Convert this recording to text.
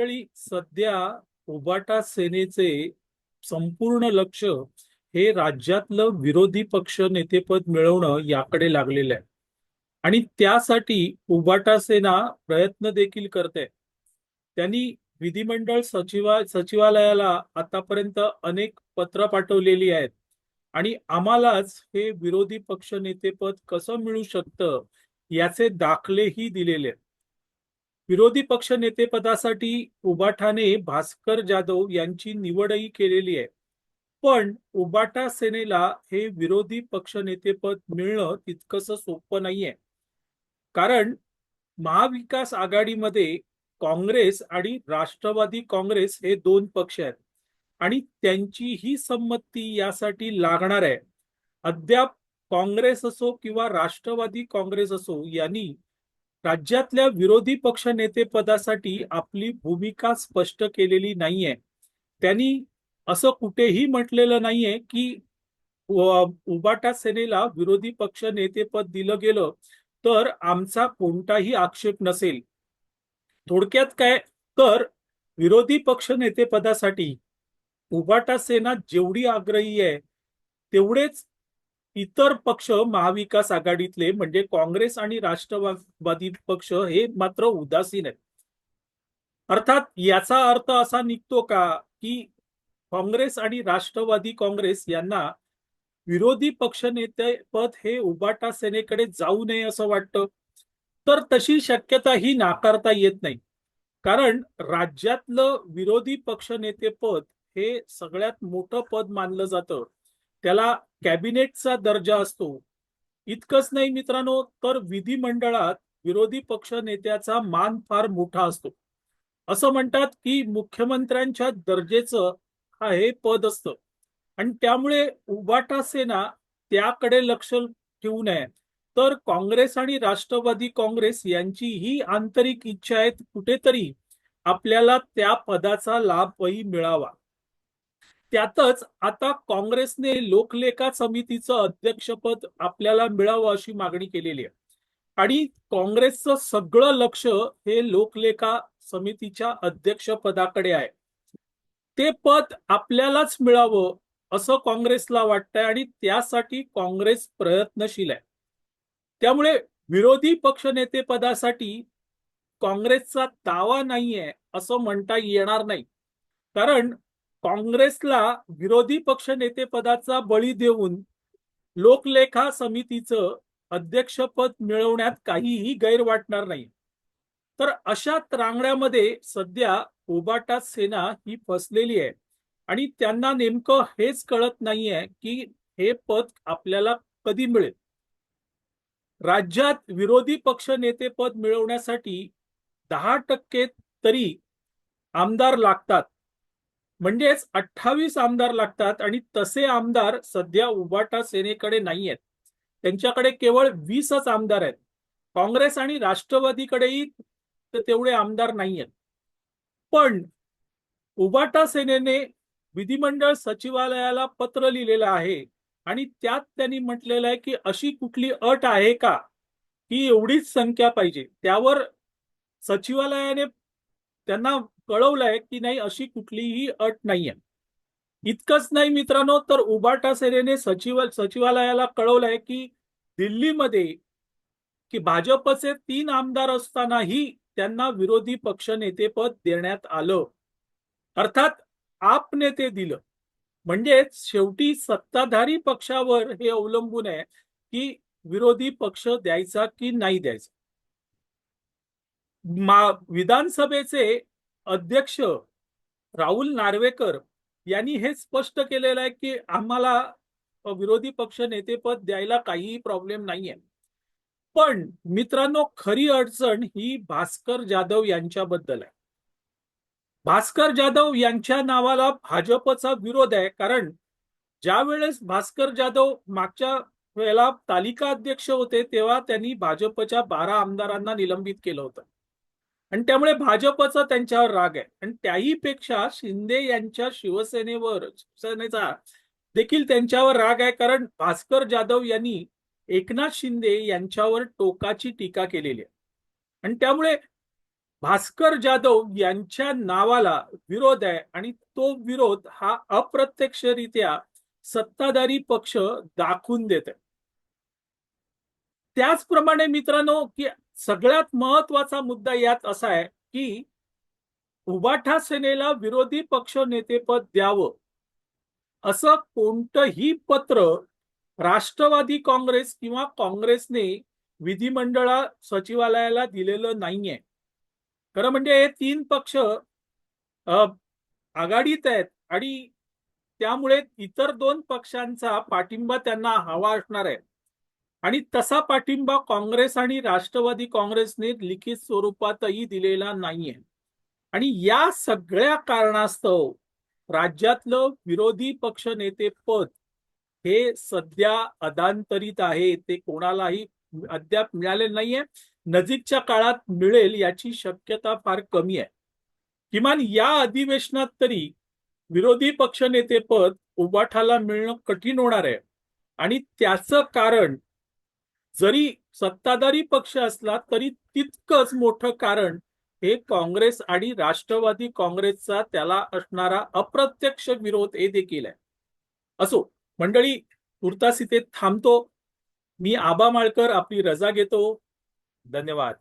मंडळी सध्या उबाटा सेनेचे संपूर्ण लक्ष हे राज्यातलं विरोधी पक्ष नेतेपद मिळवणं याकडे लागलेलं आहे. आणि त्यासाठी उबाटा सेना प्रयत्न देखील करते. त्यांनी विधिमंडळ सचिवा सचिवालयाला आतापर्यंत अनेक पत्र पाठवलेली आहेत. आणि आम्हालाच हे विरोधी पक्ष नेतेपद कसं मिळू शकतं याचे दाखलेही दिलेले आहेत. विरोधी पक्ष नेतेपदासाठी उबाठाने भास्कर जाधव यांची निवडही केलेली आहे. पण उबाटा सेनेला हे विरोधी पक्ष नेतेपद मिळणं तितकंसं सोपं नाहीये. कारण महाविकास आघाडीमध्ये काँग्रेस आणि राष्ट्रवादी काँग्रेस हे दोन पक्ष आहेत. आणि त्यांची ही संमती यासाठी लागणार आहे. अद्याप काँग्रेस असो किंवा राष्ट्रवादी काँग्रेस असो यांनी राज्यातल्या विरोधी पक्ष नेतेपदासाठी आपली भूमिका स्पष्ट केलेली नाहीये. त्यांनी असं कुठेही म्हटलेलं नाहीये की उबाटा सेनेला विरोधी पक्ष नेतेपद दिलं गेलं तर आमचा कोणताही आक्षेप नसेल. थोडक्यात काय तर विरोधी पक्ष नेतेपदासाठी उबाटा सेना जेवढी आग्रही आहे तेवढेच इतर पक्ष महाविकास आघाडीतले म्हणजे काँग्रेस आणि राष्ट्रवादी पक्ष हे मात्र उदासीन आहेत. अर्थात याचा अर्थ असा निघतो का की काँग्रेस आणि राष्ट्रवादी काँग्रेस यांना विरोधी पक्ष नेते पद हे उबाटा सेनेकडे जाऊ नये असं वाटतं. तर तशी शक्यता ही नाकारता येत नाही. कारण राज्यातलं विरोधी पक्ष नेतेपद हे सगळ्यात मोठं पद मानलं जातं. त्याला कॅबिनेटचा दर्जा असतो. इतकंच नाही मित्रांनो तर विधिमंडळात विरोधी पक्ष नेत्याचा मान फार मोठा असतो. असं म्हणतात की मुख्यमंत्र्यांच्या दर्जेचं हा हे पद असतं. आणि त्यामुळे उबाटा सेना त्याकडे लक्ष ठेवू नये. तर काँग्रेस आणि राष्ट्रवादी काँग्रेस यांची ही आंतरिक इच्छा आहे कुठेतरी आपल्याला त्या पदाचा लाभही मिळावा. त्यातच आता काँग्रेसने लोकलेखा समितीचं अध्यक्षपद आपल्याला मिळावं अशी मागणी केलेली आहे. आणि काँग्रेसचं सगळं लक्ष हे लोकलेखा समितीच्या अध्यक्षपदाकडे आहे. ते पद आपल्यालाच मिळावं असं काँग्रेसला वाटतंय आणि त्यासाठी काँग्रेस प्रयत्नशील आहे. त्यामुळे विरोधी पक्षनेते पदासाठी काँग्रेसचा दावा नाहीये असं म्हणता येणार नाही. कारण काँग्रेसला विरोधी पक्ष नेतेपदाचा बळी देऊन लोकलेखा समितीचं अध्यक्षपद मिळवण्यात काहीही गैर वाटणार नाही. तर अशा त्रांगड्यामध्ये सध्या उबाटा सेना ही फसलेली आहे आणि त्यांना नेमकं हेच कळत नाहीये की हे पद आपल्याला कधी मिळेल. राज्यात विरोधी पक्ष नेतेपद मिळवण्यासाठी दहा टक्के तरी आमदार लागतात. म्हणजेच अठ्ठावीस आमदार लागतात आणि तसे आमदार सध्या उबाटा सेनेकडे नाही आहेत त्यांच्याकडे केवळ वीसच आमदार आहेत. काँग्रेस आणि राष्ट्रवादीकडेही तेवढे आमदार नाही आहेत पण उबाटा सेनेने विधिमंडळ सचिवालयाला पत्र लिहिलेलं आहे आणि त्यात त्यांनी म्हटलेलं आहे की अशी कुठली अट आहे का? की एवढीच संख्या पाहिजे. त्यावर सचिवालयाने त्यांना कळवलंय की नाही अशी कुठलीही अट नाहीये. इतकंच नाही मित्रांनो तर उबाटा सेनेने सचिव सचिवालयाला कळवलंय की दिल्लीमध्ये की भाजपचे तीन आमदार असतानाही त्यांना विरोधी पक्ष नेतेपद देण्यात आलं. अर्थात आपने ते दिलं. म्हणजेच शेवटी सत्ताधारी पक्षावर हे अवलंबून आहे की विरोधी पक्ष द्यायचा की नाही द्यायचा. विधानसभेचे अध्यक्ष राहुल नार्वेकर यांनी हे स्पष्ट केलेलं आहे की आम्हाला विरोधी पक्ष नेतेपद द्यायला काहीही प्रॉब्लेम नाहीये. पण मित्रांनो खरी अडचण ही भास्कर जाधव यांच्याबद्दल आहे. भास्कर जाधव यांच्या नावाला भाजपचा विरोध आहे कारण ज्या वेळेस भास्कर जाधव मागच्या वेळेला तालिका अध्यक्ष होते तेव्हा त्यांनी भाजपच्या बारा आमदारांना निलंबित केलं होतं. आणि त्यामुळे भाजपचा त्यांच्यावर राग आहे. आणि त्याही पेक्षा शिंदे यांच्या शिवसेनेवर शिवसेनेचा देखील त्यांच्यावर राग आहे. कारण भास्कर जाधव यांनी एकनाथ शिंदे यांच्यावर टोकाची टीका केलेली आहे. आणि त्यामुळे भास्कर जाधव यांच्या नावाला विरोध आहे. आणि तो विरोध हा अप्रत्यक्षरित्या सत्ताधारी पक्ष दाखवून देत आहे त्याचप्रमाणे मित्रांनो की सगळ्यात महत्त्वाचा मुद्दा यात असा आहे की उबाठा सेनेला विरोधी पक्ष नेतेपद द्यावं. असं कोणतंही पत्र राष्ट्रवादी काँग्रेस किंवा काँग्रेसने विधिमंडळा सचिवालयाला दिलेलं नाहीये. खरं म्हणजे हे तीन पक्ष आघाडीत आहेत आणि त्यामुळे इतर दोन पक्षांचा पाठिंबा त्यांना हवा असणार आहे. आणि तसा पाठिंबा काँग्रेस आणि राष्ट्रवादी काँग्रेसने लिखित स्वरूपातही दिलेला नाहीये. आणि या सगळ्या कारणास्तव राज्यातलं विरोधी पक्ष नेते पद हे सध्या अदांतरित आहे ते कोणालाही अद्याप मिळाले नाहीये. नजीकच्या काळात मिळेल याची शक्यता फार कमी आहे. किमान या अधिवेशनात तरी विरोधी पक्षनेते पद उबाठाला मिळणं कठीण होणार आहे. आणि त्याचं कारण जरी सत्ताधारी पक्ष असला तरी तितकंच मोठं कारण हे काँग्रेस आणि राष्ट्रवादी काँग्रेसचा त्याला असणारा अप्रत्यक्ष विरोध हे देखील आहे. असो मंडळी तुर्तास इथे थांबतो. मी आबा माळकर आपली रजा घेतो. धन्यवाद.